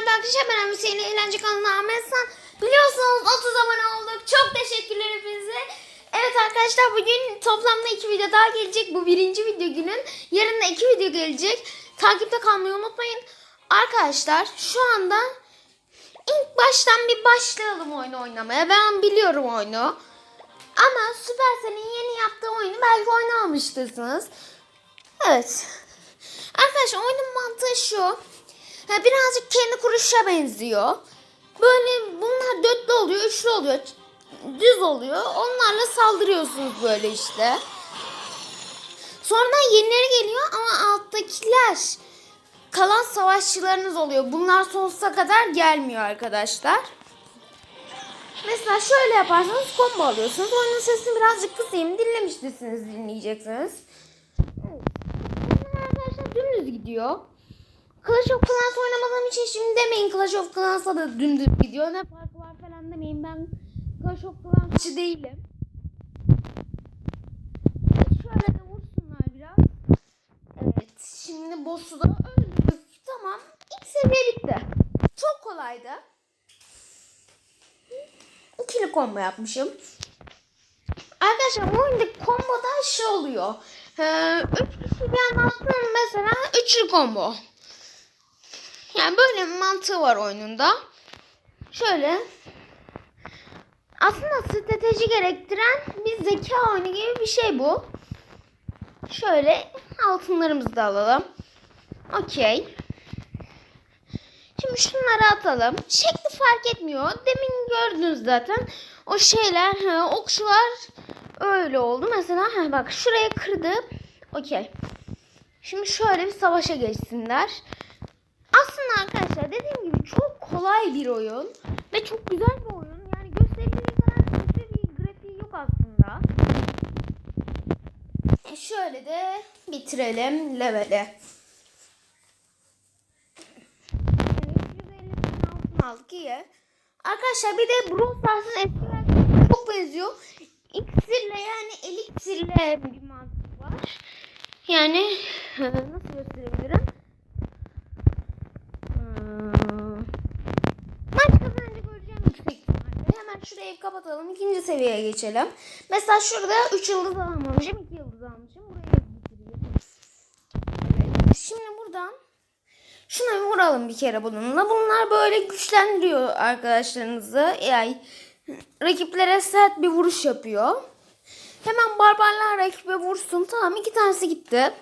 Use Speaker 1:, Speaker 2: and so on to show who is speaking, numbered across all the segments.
Speaker 1: merhaba arkadaşlar ben Hüseyin Eğlence kanalına Ahmet. Biliyorsunuz 30 abone olduk. Çok teşekkürler hepinize. Evet arkadaşlar bugün toplamda iki video daha gelecek. Bu birinci video günün. Yarın da iki video gelecek. Takipte kalmayı unutmayın. Arkadaşlar şu anda ilk baştan bir başlayalım oyun oynamaya. Ben biliyorum oyunu. Ama Supercell'in yeni yaptığı oyunu belki oynamamıştırsınız. Evet. Arkadaşlar oyunun mantığı şu. Ha, birazcık kendi kuruşa benziyor. Böyle bunlar dörtlü oluyor, üçlü oluyor, düz oluyor. Onlarla saldırıyorsunuz böyle işte. Sonradan yenileri geliyor ama alttakiler kalan savaşçılarınız oluyor. Bunlar sonsuza kadar gelmiyor arkadaşlar. Mesela şöyle yaparsanız combo alıyorsunuz. Oyunun sesini birazcık kısayım. Dinlemiştirsiniz dinleyeceksiniz. Evet. Arkadaşlar dümdüz gidiyor. Clash of Clans oynamadığım için şimdi demeyin Clash of Clans'a da dümdüz gidiyor. Ne farkı var falan demeyin. Ben Clash of Clans'çı değilim. Şöyle de vursunlar biraz. Evet. Şimdi boss'u da öldürdük. Tamam. İlk seviye bitti. Çok kolaydı. İkili combo yapmışım. Arkadaşlar bu oyundaki komboda şey oluyor. Ee, üç kişi bir yana mesela üçlü combo. Yani böyle bir mantığı var oyununda. Şöyle. Aslında strateji gerektiren bir zeka oyunu gibi bir şey bu. Şöyle altınlarımızı da alalım. Okey. Şimdi şunları atalım. Şekli fark etmiyor. Demin gördünüz zaten. O şeyler, ha, okçular öyle oldu. Mesela ha, bak şuraya kırdı. Okey. Şimdi şöyle bir savaşa geçsinler. Aslında arkadaşlar dediğim gibi çok kolay bir oyun. Ve çok güzel bir oyun. Yani gösterildiği kadar kötü bir grafiği yok aslında. E şöyle de bitirelim leveli. Yani 150 bin altın aldık iyi. Arkadaşlar bir de Brawl Stars'ın eski versiyonu çok benziyor. İksirle yani eliksirle bir mantık var. Yani nasıl gösterebilirim? Hmm. Hemen şurayı kapatalım. İkinci seviyeye geçelim. Mesela şurada 3 yıldız almamışım. 2 yıldız almışım. Burayı. Evet. Şimdi buradan şuna vuralım bir kere bununla. Bunlar böyle güçlendiriyor arkadaşlarınızı. Yani rakiplere sert bir vuruş yapıyor. Hemen barbarlar rakibe vursun. Tamam iki tanesi gitti.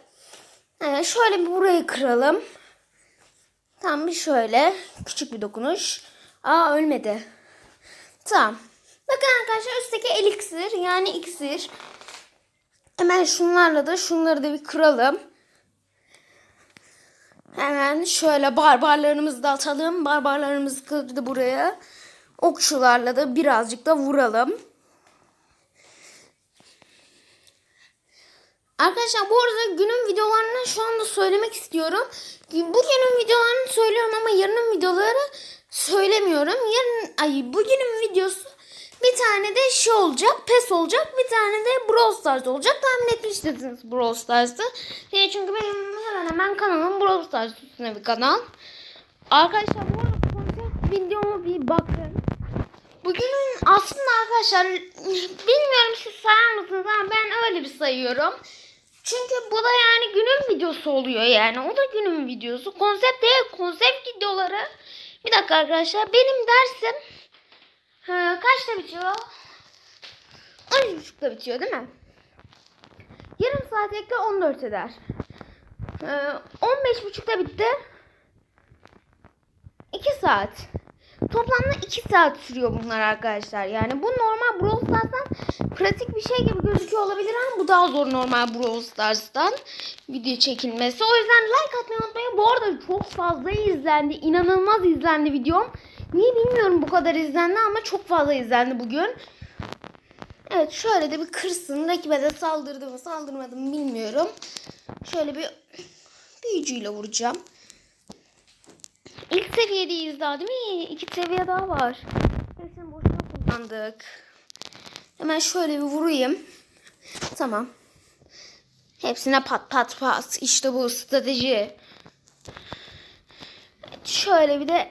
Speaker 1: Ee, şöyle bir burayı kıralım. Tam bir şöyle küçük bir dokunuş. Aa ölmedi. Tamam. Bakın arkadaşlar üstteki eliksir yani iksir. Hemen şunlarla da şunları da bir kıralım. Hemen şöyle barbarlarımızı da atalım. Barbarlarımızı kırdı buraya. Okçularla da birazcık da vuralım. Arkadaşlar bu arada günün videolarını şu anda söylemek istiyorum. Bugünün videolarını söylüyorum ama yarının videoları söylemiyorum. Yarın ay bugünün videosu bir tane de şey olacak, PES olacak. Bir tane de Brawl Stars olacak. Tahmin etmiştiniz Brawl Stars'ı. E, çünkü benim hemen hemen kanalım Brawl Stars üstüne bir kanal. Arkadaşlar bu arada konsept videoma bir bakın. Bugünün aslında arkadaşlar bilmiyorum siz sayar mısınız ama ben öyle bir sayıyorum. Çünkü bu da yani günün videosu oluyor yani. O da günün videosu. Konsept değil, konsept videoları. Bir dakika arkadaşlar. Benim dersim ha, kaçta bitiyor? 13.30'da bitiyor değil mi? Yarım saat ekle 14 eder. Ee, 15.30'da bitti. 2 saat. Toplamda 2 saat sürüyor bunlar arkadaşlar. Yani bu normal Brawl Stars'tan pratik bir şey gibi gözüküyor olabilir ama bu daha zor normal Brawl Stars'tan video çekilmesi. O yüzden like atmayı unutmayın. Bu arada çok fazla izlendi. İnanılmaz izlendi videom. Niye bilmiyorum bu kadar izlendi ama çok fazla izlendi bugün. Evet şöyle de bir kırsın. Rakibe de saldırdı mı saldırmadı mı bilmiyorum. Şöyle bir büyücüyle vuracağım. İlk seviyedeyiz daha değil mi? İki seviye daha var. Hepsini boşuna kullandık. Hemen şöyle bir vurayım. Tamam. Hepsine pat pat pat. İşte bu strateji. Şöyle bir de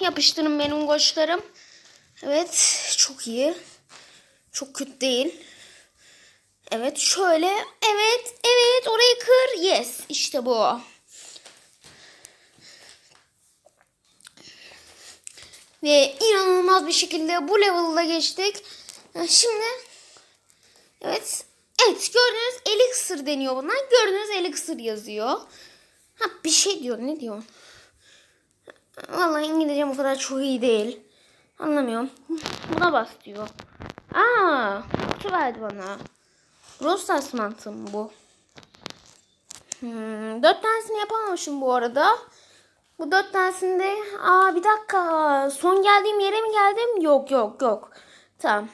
Speaker 1: yapıştırın benim koçlarım. Evet çok iyi. Çok kötü değil. Evet şöyle. Evet evet orayı kır. Yes işte bu. Ve inanılmaz bir şekilde bu level'da geçtik. Ha, Şimdi evet evet gördüğünüz elixir deniyor buna. Gördüğünüz elixir yazıyor. Ha bir şey diyor ne diyor? Vallahi İngilizcem o kadar çok iyi değil. Anlamıyorum. Buna bas diyor. Aa, kutu verdi bana. Rostas mantığı mı bu? Hmm, dört tanesini yapamamışım bu arada. Bu dört tanesinde... Aa bir dakika. Son geldiğim yere mi geldim? Yok yok yok. Tamam.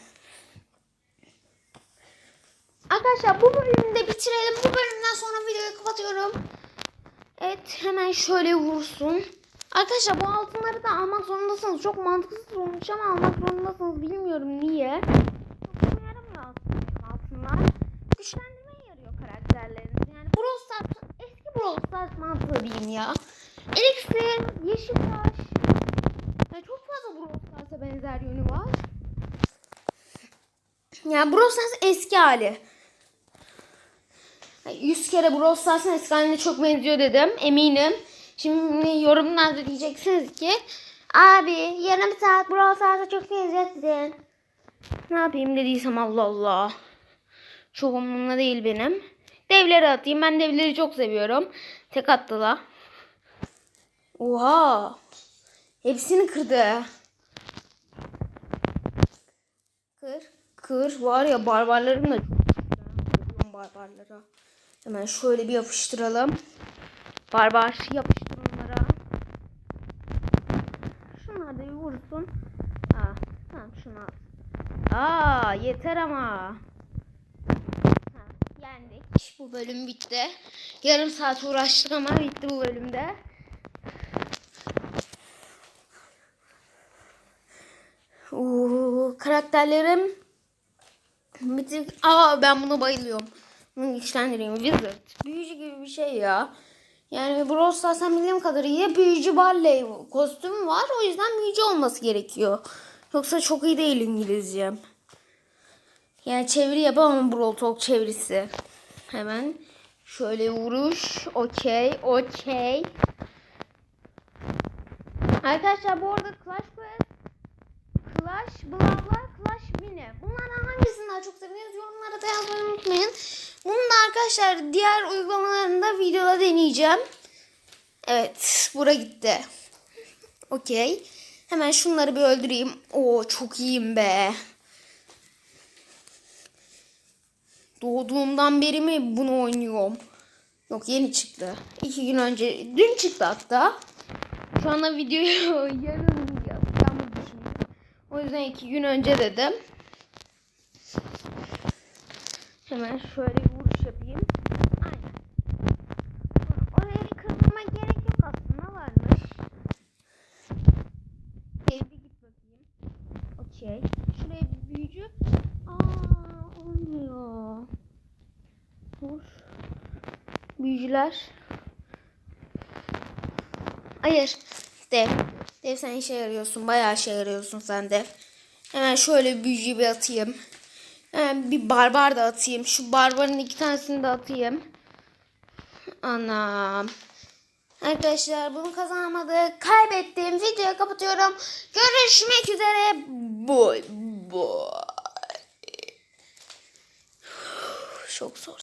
Speaker 1: Arkadaşlar bu bölümü de bitirelim. Bu bölümden sonra videoyu kapatıyorum. Evet hemen şöyle vursun. Arkadaşlar bu altınları da almak zorundasınız. Çok mantıksız olmuş ama almak zorundasınız. Bilmiyorum niye. Çok yaramıyor aslında altınlar. Güçlendirmeye yarıyor karakterleriniz. Yani Brawl Stars, eski Brawl Stars mantığı diyeyim ya. Elixir, yeşil taş. Yani çok fazla Brawl Stars'a benzer yönü var. Yani Brawl Stars eski hali. 100 kere Brawl Stars'ın eski haline çok benziyor dedim. Eminim. Şimdi yorumlarda diyeceksiniz ki abi yarım saat Brawl Stars'a çok benzettin. Ne yapayım dediysem Allah Allah. Çok umurumda değil benim. Devleri atayım. Ben devleri çok seviyorum. Tek attılar. Oha. Hepsini kırdı. Kır. Kır. Var ya barbarlarım da barbarlara. Hemen şöyle bir yapıştıralım. Barbar yapıştır onlara. Şunlar da bir vursun. Aa, tamam şunu al. Aa yeter ama. Ha, yendik. Bu bölüm bitti. Yarım saat uğraştık ama bitti bu bölümde. Karakterlerim bitik. Aa ben buna bayılıyorum. Bunu güçlendireyim. Wizard. Büyücü gibi bir şey ya. Yani Brawl Stars'tan bildiğim kadarıyla büyücü Barley kostümü var. O yüzden büyücü olması gerekiyor. Yoksa çok iyi değil İngilizcem. Yani çeviri yapamam Brawl Talk çevirisi. Hemen şöyle vuruş. Okey. Okey. Arkadaşlar bu arada Clash Royale Clash Brawl'lar, Clash Mini. Bunlardan hangisini daha çok seviyorsunuz? Yorumlara da yazmayı unutmayın. Bunu da arkadaşlar diğer uygulamalarında videoda deneyeceğim. Evet, bura gitti. Okey. Hemen şunları bir öldüreyim. Oo çok iyiyim be. Doğduğumdan beri mi bunu oynuyorum? Yok yeni çıktı. İki gün önce. Dün çıktı hatta. Şu anda videoyu yarın. O yüzden iki gün önce dedim. Hemen şöyle bir vuruş yapayım. Aynen. Oraya kırmama gerek yok aslında varmış. Evde git bakayım. Okey. Şuraya bir büyücü. Aa olmuyor. Vur. Büyücüler. Hayır. Dev. Dev sen işe yarıyorsun. Bayağı işe yarıyorsun sen Dev. Hemen şöyle bir büyücüyü bir atayım. Hemen bir barbar da atayım. Şu barbarın iki tanesini de atayım. Anam. Arkadaşlar bunu kazanamadık. Kaybettim. Videoyu kapatıyorum. Görüşmek üzere. Boy boy. Çok zor.